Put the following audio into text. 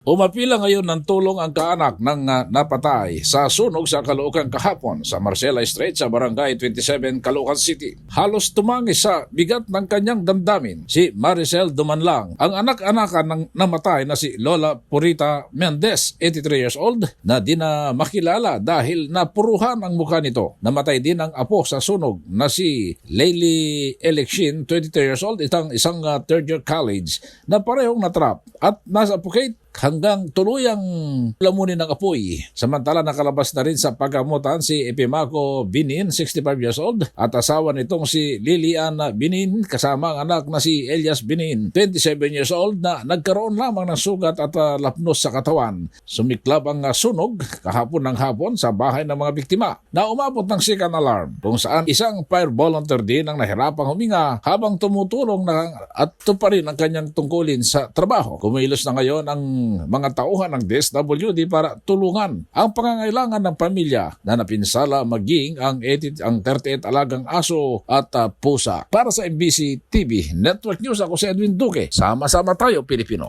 Umapila ngayon ng tulong ang kaanak ng ah, napatay sa sunog sa Caloocan kahapon sa Marcela Street sa Barangay 27, Caloocan City. Halos tumangis sa bigat ng kanyang damdamin si Maricel Dumanlang, ang anak-anakan ng namatay na si Lola Purita Mendez, 83 years old, na di na makilala dahil napuruhan ang mukha nito. Namatay din ang apo sa sunog na si Layli Elekshin, 22 years old, isang, isang ah, third year college na parehong natrap at nasa Phuket hanggang tuluyang lamunin ng apoy. Samantala nakalabas na rin sa paggamutan si Epimaco Binin, 65 years old, at asawa nitong si Lilian Binin kasama ang anak na si Elias Binin, 27 years old na nagkaroon lamang ng sugat at ah, lapnos sa katawan. Sumiklab ang ah, sunog kahapon ng hapon sa bahay ng mga biktima na umabot ng second alarm kung saan isang fire volunteer din ang nahirapang huminga habang tumutulong na at ito pa rin ang kanyang tungkulin sa trabaho. Kumilos na ngayon ang mga tauhan ng DSWD para tulungan ang pangangailangan ng pamilya na napinsala maging ang, 80, ang 38 alagang aso at ah, pusa. Para sa MBC TV Network News, ako si Edwin Duque. Sama-sama tayo, Pilipino.